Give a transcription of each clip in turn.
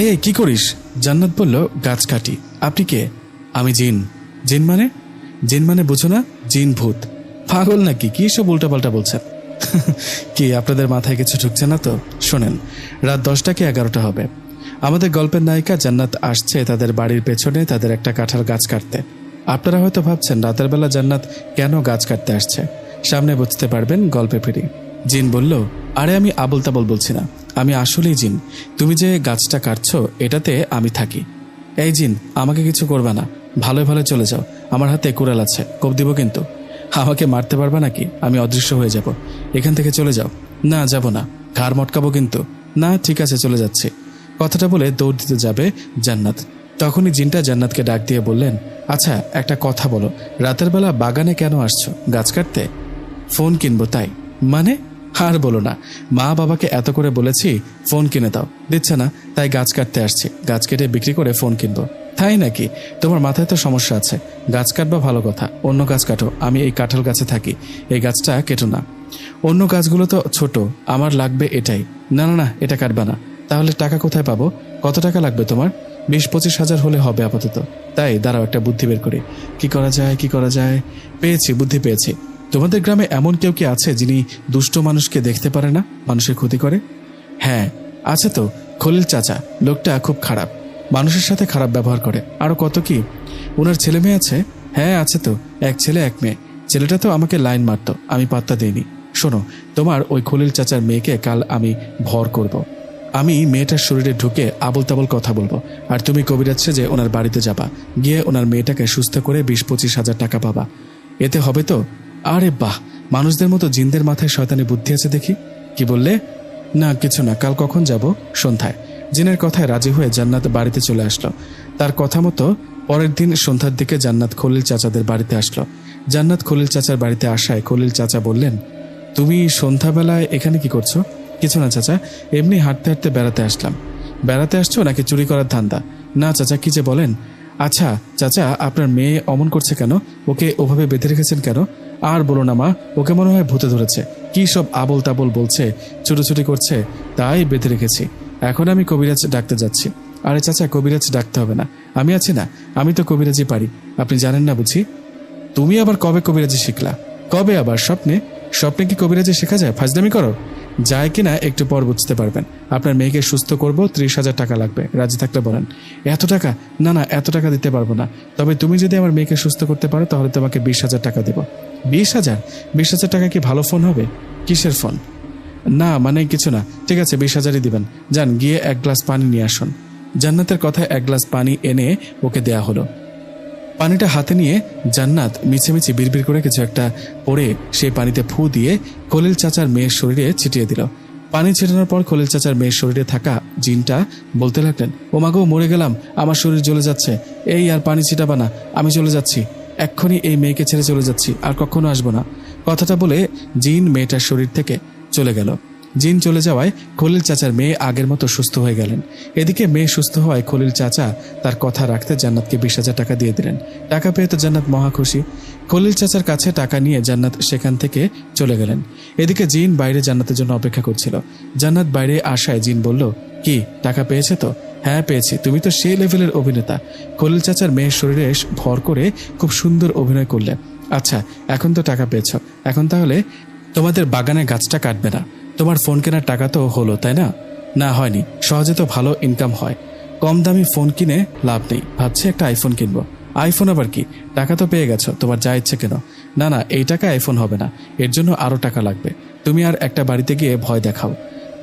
এই এই, কি করিস? জান্নাত বলল, গাছ কাটি। আপনি কে? আমি জিন। জিন মানে? জিন মানে বুঝো না, জিন ভূত। পাগল নাকি? কি সব উল্টাপাল্টা বলছেন কি, আপনাদের মাথায় কিছু ঢুকছে না তো? শোনেন, রাত দশটা কি এগারোটা হবে? আমাদের গল্পের নায়িকা জান্নাত আসছে তাদের বাড়ির পেছনে তাদের একটা কাঁঠাল গাছ কাটতে। আপনারা হয়তো ভাবছেন, রাতের বেলা জান্নাত কেন গাছ কাটতে আসছে? সামনে বুঝতে পারবেন গল্পে ফিরি। জিন বলল, আরে আমি আবল তাবল বলছি না। আমি আসলেই জিন। তুমি যে গাছটা কাটছো, এটাতে আমি থাকি। এই জিন, আমাকে কিছু করবে না। ভালো ভালো চলে যাও। আমার হাতে কুড়াল আছে, কোপ দিব কিন্তু। আমাকে মারতে পারবে নাকি? আমি অদৃশ্য হয়ে যাব। এখান থেকে চলে যাও। না, যাব না। ঘাড় মটকাবো কিন্তু। না, ঠিক আছে, চলে যাচ্ছি। কথাটা বলে দৌড় দিতে যাবে জান্নাত। তখনই জিনটা জান্নাতকে ডাক দিয়ে বললেন আচ্ছা একটা কথা বলো। রাতের বেলা বাগানে কেন আসছো? গাছ কাটতে? ফোন কিনবো, তাই। মানে? আর বলো না, মা বাবাকে এত করে বলেছি, ফোন কিনে দাও। দিচ্ছে না, তাই গাছ কাটতে আসছি। গাছ কেটে বিক্রি করে ফোন কিনবো। তাই নাকি? তোমার মাথায় তো সমস্যা আছে। গাছ কাটবা ভালো কথা। অন্য গাছ কাটো। আমি এই কাঁঠাল গাছে থাকি। এই গাছটা কেটো না। অন্য গাছগুলো তো ছোট। আমার লাগবে এটাই। না না না, এটা কাটবা না। তাহলে টাকা কোথায় পাবো? কত টাকা লাগবে তোমার? বিশ, পঁচিশ হাজার হলে হবে আপাতত। তাই দাঁড়াও, একটা বুদ্ধি বের করি। কি করা যায়, কি করা যায়? পেয়েছি, বুদ্ধি পেয়েছি। তোমাদের গ্রামে এমন কেউ কি আছে যিনি দুষ্ট মানুষকে দেখতে পারে না, মানুষের ক্ষতি করে? হ্যাঁ আছে তো, খলিল চাচা। লোকটা খুব খারাপ। মানুষের সাথে খারাপ ব্যবহার করে। আরও কত কি? ওনার ছেলে মেয়ে আছে? হ্যাঁ আছে তো। এক ছেলে, এক মেয়ে। ছেলেটা তো আমাকে লাইন মারতো। আমি পাত্তা দিইনি। শোনো, তোমার ওই খলিল চাচার মেয়েকে কাল আমি ভর করব। আমি মেয়েটার শরীরে ঢুকে আবল তাবল কথা বলব। আর তুমি কবিরাজছে যে ওনার বাড়িতে যাবা। গিয়ে ওনার মেয়েটাকে সুস্থ করে বিশ পঁচিশ হাজার টাকা পাবা। এতে হবে তো? আরে বাহ, মানুষদের মতো জিনদের মাথায় শয়তানি বুদ্ধি আছে দেখি। কি বললে? না, কিছু না, কাল কখন যাব? সন্ধ্যায়। জিনের কথায় রাজি হয়ে জান্নাত বাড়িতে চলে আসলো। তার কথা মতো পরের দিন সন্ধ্যার দিকে জান্নাত খলিল চাচাদের বাড়িতে আসলো। জান্নাত খলিল চাচার বাড়িতে আসায় খলিল চাচা বললেন, তুমি সন্ধ্যাবেলায় এখানে কি করছ? কিছু না চাচা, এমনি হাঁটতে হাঁটতে বেড়াতে আসলাম। বেড়াতে আসছো নাকি চুরি করার ধান্দা? না চাচা, কি যে বলেন? আচ্ছা চাচা, আপনার মেয়ে অমন করছে কেন? ওকে ওভাবে বেঁধে রেখেছেন কেন? আর বলো না মা, ওকে মনে হয় ভূতে ধরেছে। কি সব আবল তাবল বলছে, ছুটোছুটি করছে, তাই বেঁধে রেখেছি। এখন আমি কবিরাজ ডাকতে যাচ্ছি। আরে চাচা, কবিরাজ ডাকতে হবে না। আমি আছি না, আমি তো কবিরাজি পারি। আপনি জানেন না বুঝি? তুমি আবার কবে কবিরাজি শিখলা? কবে আবার স্বপ্নে? স্বপ্নে কি কবিরাজি শেখা যায়? ফাজদামি করো। যায় কিনা একটু পর বুঝতে পারবেন। আপনার মেয়েকে সুস্থ করব, ত্রিশ হাজার টাকা লাগবে। রাজি থাকলে বলেন। এত টাকা? না না, এত টাকা দিতে পারব না। তবে তুমি যদি আমার মেয়েকে সুস্থ করতে পারো, তাহলে তোমাকে বিশ হাজার টাকা দেবো। বিশ হাজার? বিশ হাজার টাকা কি ভালো ফোন হবে? কিসের ফোন? না মানে কিছু না। ঠিক আছে, বিশ হাজারই দিবেন। যান, গিয়ে এক গ্লাস পানি নিয়ে আসুন। জান্নাতের কথায় এক গ্লাস পানি এনে ওকে দেয়া হলো। পানিটা হাতে নিয়ে জান্নাত মিছেমিছি বিড়বিড় করে কিছু একটা পরে সেই পানিতে ফু দিয়ে খলিল চাচার মেয়ের শরীরে ছিটিয়ে দিল। পানি ছিটানোর পর খলিল চাচার মেয়ের শরীরে থাকা জিনটা বলতে লাগলেন ও মাগো মরে গেলাম। আমার শরীর জ্বলে যাচ্ছে। এই আর পানি ছিটাবা না। আমি চলে যাচ্ছি। এক্ষুনি এই মেয়েকে ছেড়ে চলে যাচ্ছি, আর কখনো আসব না। কথাটা বলে জিন মেয়েটার শরীর থেকে চলে গেল। জিন চলে যাওয়ায় খলিল চাচার মেয়ে আগের মতো সুস্থ হয়ে গেলেন। এদিকে মেয়ে সুস্থ হওয়ায় খলিল চাচা তার কথা রাখতে জান্নাতকে বিশ হাজার টাকা দিয়ে দিলেন। টাকা পেয়ে তো জান্নাত মহা খুশি। খলিল চাচার কাছে টাকা নিয়ে জান্নাত সেখান থেকে চলে গেলেন। এদিকে জিন বাইরে জান্নাতের জন্য অপেক্ষা করছিল। জান্নাত বাইরে আসায় জিন বলল, কি, টাকা পেয়েছে তো? হ্যাঁ পেয়েছি। তুমি তো সেই লেভেলের অভিনেতা। খলিল চাচার মেয়ের শরীরে ভর করে খুব সুন্দর অভিনয় করলে। আচ্ছা এখন তো টাকা পেয়েছ। এখন তাহলে তোমাদের বাগানে গাছটা কাটবে না। তোমার ফোন কেনার টাকা তো হলো, তাই না? না, হয়নি। সহজে তো ভালো ইনকাম হয়। কম দামি ফোন কিনে লাভ নেই। ভাবছি একটা আইফোন কিনবো। আইফোন আবার কি? টাকা তো পেয়ে গেছো। তোমার যা ইচ্ছে কেন। না না, এই টাকা আইফোন হবে না। এর জন্য আরও টাকা লাগবে। তুমি আর একটা বাড়িতে গিয়ে ভয় দেখাও।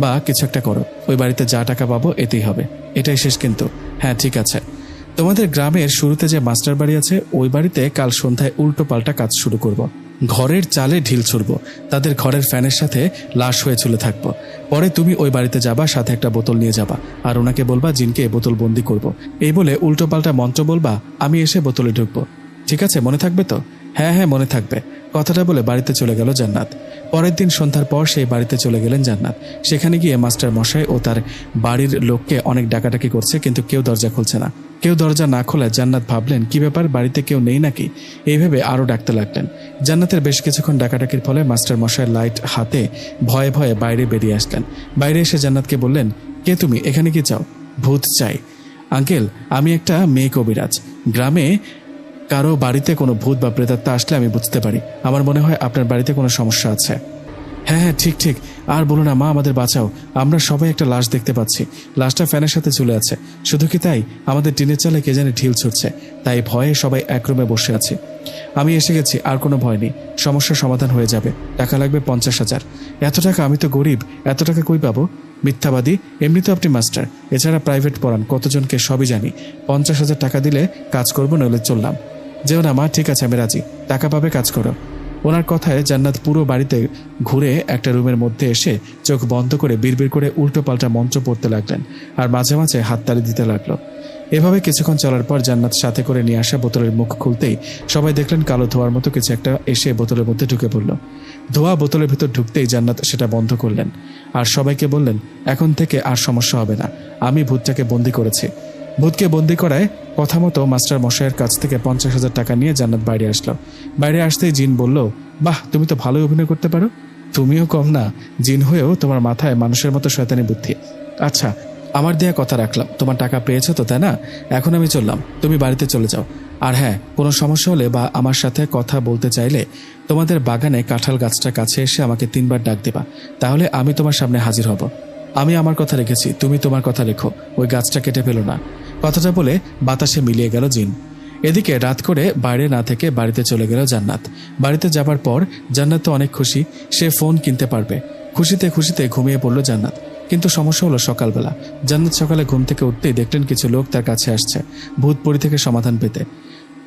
বা কিছু একটা করো। ওই বাড়িতে যা টাকা পাবো এতেই হবে। এটাই শেষ কিন্তু। হ্যাঁ ঠিক আছে। তোমাদের গ্রামের শুরুতে যে মাস্টার বাড়ি আছে, ওই বাড়িতে কাল সন্ধ্যায় উল্টো পাল্টা কাজ শুরু করব। ঘরের চালে ঢিল ছুড়ব। তাদের ঘরের ফ্যানের সাথে লাশ হয়ে চলে থাকব। পরে তুমি ওই বাড়িতে যাবা, সাথে একটা বোতল নিয়ে যাবা। আর ওনাকে বলবা, জিনকে বোতল বন্দি করব। এই বলে উল্টো পাল্টা মন্ত্র বলবা, আমি এসে বোতলে ঢুকবো। ঠিক আছে, মনে থাকবে তো? হ্যাঁ হ্যাঁ মনে থাকবে। কথাটা বলে বাড়িতে চলে গেল জান্নাত। পরের দিন সন্ধ্যার পর সেই বাড়িতে চলে গেলেন জান্নাত। সেখানে গিয়ে মাস্টার মশাই ও তার বাড়ির লোককে অনেক ডাকাডাকি করছে, কিন্তু কেউ দরজা খুলছে না। কেউ দরজা না খোলায় জান্নাত ভাবলেন, কি ব্যাপার, বাড়িতে কেউ নেই নাকি? এইভাবে আরও ডাকতে লাগলেন। জান্নাতের বেশ কিছুক্ষণ ডাকাডাকির ফলে মাস্টার মশাই লাইট হাতে ভয়ে ভয়ে বাইরে বেরিয়ে আসলেন। বাইরে এসে জান্নাতকে বললেন, কে তুমি? এখানে কি চাও? ভূত চাই। আঙ্কেল, আমি একটা মেয়ে কবিরাজ। গ্রামে কারও বাড়িতে কোনো ভূত বা প্রেতাত্মা আসলে আমি বুঝতে পারি। আমার মনে হয় আপনার বাড়িতে কোনো সমস্যা আছে। হ্যাঁ হ্যাঁ ঠিক ঠিক। আর বলো না, মা, আমাদের বাঁচাও। আমরা সবাই একটা লাশ দেখতে পাচ্ছি। লাশটা ফ্যানের সাথে চলে আছে। শুধু কি তাই? আমাদের টিনের চালে কে জানে ঢিল ছুটছে। তাই ভয়ে সবাই এক রুমে বসে আছে। আমি এসে গেছি, আর কোনো ভয় নেই। সমস্যার সমাধান হয়ে যাবে। টাকা লাগবে পঞ্চাশ হাজার। এত টাকা, আমি তো গরিব। এত টাকা কই পাবো? মিথ্যাবাদী? এমনি তো আপনি মাস্টার। এছাড়া প্রাইভেট পড়ান, কতজনকে সবই জানি। পঞ্চাশ হাজার টাকা দিলে কাজ করব, নইলে চললাম। যেও না, মা, ঠিক আছে, আমি রাজি। টাকা পাবে, কাজ করো। ওনার কথায় জান্নাত পুরো বাড়িতে ঘুরে একটা রুমের মধ্যে এসে চোখ বন্ধ করে বিড়বিড় করে উল্টো পাল্টা মন্ত্র পড়তে লাগলেন আর মাঝে মাঝে হাততালি দিতে লাগল। এভাবে কিছুক্ষণ চলার পর জান্নাত সাথে করে নিয়ে আসা বোতলের মুখ খুলতেই সবাই দেখলেন কালো ধোয়ার মতো কিছু একটা এসে বোতলের মধ্যে ঢুকে পড়ল। ধোয়া বোতলের ভিতর ঢুকতেই জান্নাত সেটা বন্ধ করলেন। আর সবাইকে বললেন, এখন থেকে আর সমস্যা হবে না। আমি ভূতটাকে বন্দি করেছি। ভূতকে বন্দি করায় কথা মতো মাস্টার মশাইয়ের কাছ থেকে পঞ্চাশ হাজার টাকা নিয়ে জান্নাত বাইরে আসলো বাইরে আসতেই জিন বলল, বাহ, তুমি তো ভালোই অভিনয় করতে পারো। তুমিও কম না, জিন হয়েও তোমার মাথায় মানুষের মতো শয়তানি বুদ্ধি। আচ্ছা আমার দেয়া কথা রাখলাম। তোমার টাকা পেয়েছ তো, তাই না? এখন আমি চললাম। তুমি বাড়িতে চলে যাও। আর হ্যাঁ কোনো সমস্যা হলে বা আমার সাথে কথা বলতে চাইলে তোমাদের বাগানে কাঁঠাল গাছটা কাছে এসে আমাকে তিনবার ডাক দেবা। তাহলে আমি তোমার সামনে হাজির হব। আমি আমার কথা রেখেছি, তুমি তোমার কথা রেখো। ওই গাছটা কেটে ফেলো না। কথাটা বলে বাতাসে মিলিয়ে গেল জিন। এদিকে রাত করে বাইরে না থেকে বাড়িতে চলে গেল জান্নাত। বাড়িতে যাবার পর জান্নাত তো অনেক খুশি, সে ফোন কিনতে পারবে। খুশিতে খুশিতে ঘুমিয়ে পড়ল জান্নাত। কিন্তু সমস্যা হলো সকালবেলা। জান্নাত সকালে ঘুম থেকে উঠতেই দেখলেন কিছু লোক তার কাছে আসছে, ভূতপুরি থেকে সমাধান পেতে।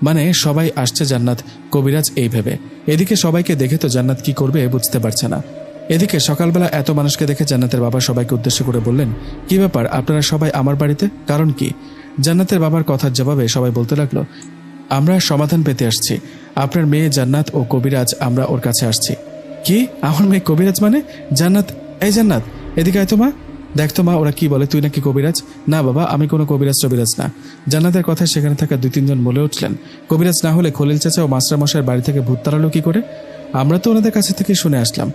মানে সবাই আসছে জান্নাত, কবিরাজ এই ভেবে। এদিকে সবাইকে দেখে তো জান্নাত কি করবে বুঝতে পারছে না। এদিকে সকালবেলা এত মানুষকে দেখে জান্নাতের বাবা সবাইকে উদ্দেশ্য করে বললেন, কি ব্যাপার, আপনারা সবাই আমার বাড়িতে? কারণ কি? জান্নাতের বাবার কথার জবাবে সবাই বলতে লাগল, আমরা সমাধান পেতে আসছি। আপনার মেয়ে জান্নাত ও কবিরাজ, আমরা ওর কাছে আসছি। কি? আমার মেয়ে কবিরাজ মানে? জান্নাত? এই জান্নাত, এদিকে আয় তো মা। দেখ তো মা, ওরা কি বলে, তুই নাকি কবিরাজ? না বাবা, আমি কোনো কবিরাজ টবিরাজ না। জান্নাতের কথায় সেখানে থাকা দুই তিনজন বলে উঠলেন, কবিরাজ না হলে খলিল চাচা ও মাস্টার মশাইয়ের বাড়ি থেকে ভূত তাড়ালো কি করে? আমরা তো ওনাদের কাছে থেকে শুনে আসলাম।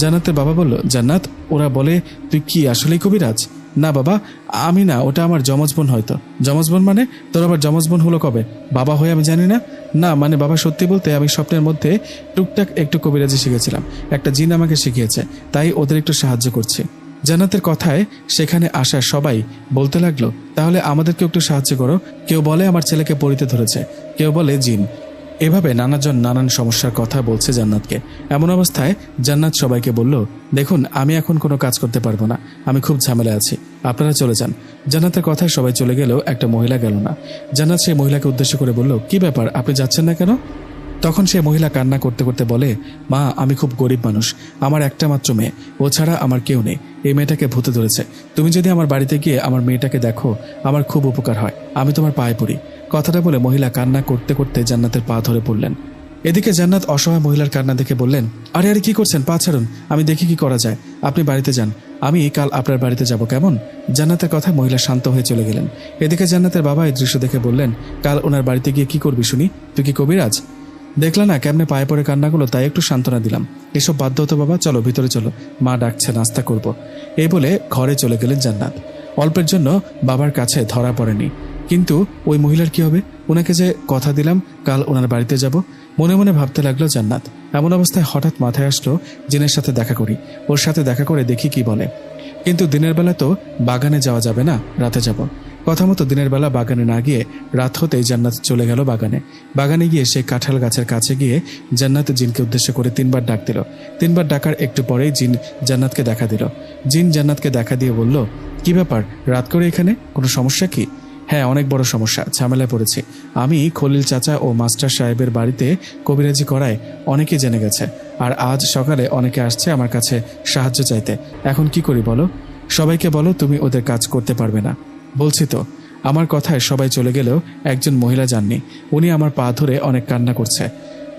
জান্নাতের বাবা বলল, জান্নাত, ওরা বলে, তুই কি আসলেই কবিরাজ? না বাবা, আমি না, ওটা আমার যমজ বোন হয়তো। যমজ বোন মানে তোর আবার যমজ বোন হলো কবে? বাবা হয়ে আমি জানি না। না মানে বাবা সত্যি বলতে আমি স্বপ্নের মধ্যে টুকটাক একটু কবিরাজি শিখেছিলাম। একটা জিন আমাকে শিখিয়েছে, তাই ওদের একটু সাহায্য করছি। জান্নাতের কথায় সেখানে আসা সবাই বলতে লাগল, তাহলে আমাদেরকে একটু সাহায্য করো। কেউ বলে আমার ছেলেকে পড়িতে ধরেছে, কেউ বলে জিন। এভাবে নানাজন নানান সমস্যার কথা বলছে জান্নাতকে। এমন অবস্থায় জান্নাত সবাইকে বলল, দেখুন, আমি এখন কোনো কাজ করতে পারব না। আমি খুব ঝামেলা আছি। আপনারা চলে যান। জান্নাতের কথায় সবাই চলে গেলেও একটা মহিলা গেল না। জান্নাত সেই মহিলাকে উদ্দেশ্য করে বলল, কি ব্যাপার, আপনি যাচ্ছেন না কেন? তখন সে মহিলা কান্না করতে করতে বলে, মা, আমি খুব গরিব মানুষ। আমার একটা মাত্র মেয়ে। ও ছাড়া আমার কেউ নেই। এই মেয়েটাকে ভূতে ধরেছে। তুমি যদি আমার বাড়িতে গিয়ে আমার মেয়েটাকে দেখো, আমার খুব উপকার হয়। আমি তোমার পায়ে পড়ি। কথাটা বলে মহিলা কান্না করতে করতে জান্নাতের পা ধরে পড়লেন। এদিকে জান্নাত অসহায় মহিলার কান্না দেখে বললেন, আরে আরে, কি করছেন? পা ছাড়ুন। আমি দেখি কি করা যায়। আপনি বাড়িতে যান। আমি কাল আপনার বাড়িতে যাব, কেমন? জান্নাতের কথা মহিলা শান্ত হয়ে চলে গেলেন। এদিকে জান্নাতের বাবা এই দৃশ্য দেখে বললেন, কাল ওনার বাড়িতে গিয়ে কি করবি শুনি? তুই কি কবিরাজ দেখলে না, কেমনে পায়ে পড়ে কান্নাগুলো, তাই একটু সান্ত্বনা দিলাম। এসব বাধ্য হতো বাবা, চলো, ভিতরে চলো। মা ডাকছে, নাস্তা করব। এই বলে ঘরে চলে গেলেন জান্নাত। অল্পের জন্য বাবার কাছে ধরা পড়েনি। কিন্তু ওই মহিলার কি হবে? ওনাকে যে কথা দিলাম, কাল ওনার বাড়িতে যাব। মনে মনে ভাবতে লাগল জান্নাত। এমন অবস্থায় হঠাৎ মাথায় আসলো জিনের সাথে দেখা করি। ওর সাথে দেখা করে দেখি কি বলে। কিন্তু দিনের বেলা তো বাগানে যাওয়া যাবে না, রাতে যাব। কথা মতো দিনের বেলা বাগানে না গিয়ে রাত হতেই জান্নাত চলে গেল বাগানে। বাগানে গিয়ে সে কাঁঠাল গাছের কাছে গিয়ে জান্নাত জিনকে উদ্দেশ্য করে তিনবার ডাক দিল। তিনবার ডাকার একটু পরেই জিন জান্নাতকে দেখা দিল। জিন জান্নাতকে দেখা দিয়ে বলল, কি ব্যাপার? রাত করে এখানে? কোনো সমস্যা কি? হ্যাঁ অনেক বড় সমস্যা, ঝামেলায় পড়েছি। আমি খলিল চাচা ও মাস্টার সাহেবের বাড়িতে কবিরাজি করায় অনেকে জেনে গেছে, আর আজ সকালে অনেকে আসছে আমার কাছে সাহায্য চাইতে। এখন কি করি বলো? সবাইকে বলো, তুমি ওদের কাজ করতে পারবে না। বলছি তো, আমার কথায় সবাই চলে গেলেও একজন মহিলা যাননি, উনি আমার পা ধরে অনেক কান্না করছে।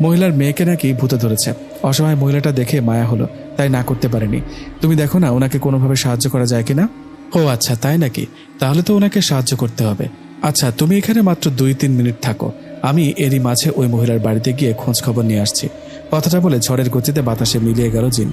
মহিলার মেয়েকে নাকি ভূতে ধরেছে। অসহায় মহিলাটা দেখে মায়া হলো, তাই না করতে পারেনি। তুমি দেখো না, ওনাকে কোনোভাবে সাহায্য করা যায় কিনা? ও আচ্ছা তাই নাকি? তাহলে তো ওনাকে সাহায্য করতে হবে। আচ্ছা তুমি এখানে মাত্র দুই তিন মিনিট থাকো। আমি এরই মাঝে ওই মহিলার বাড়িতে গিয়ে খোঁজ খবর নিয়ে আসছি। কথাটা বলে ঝড়ের গতিতে বাতাসে মিলিয়ে গেল জিন।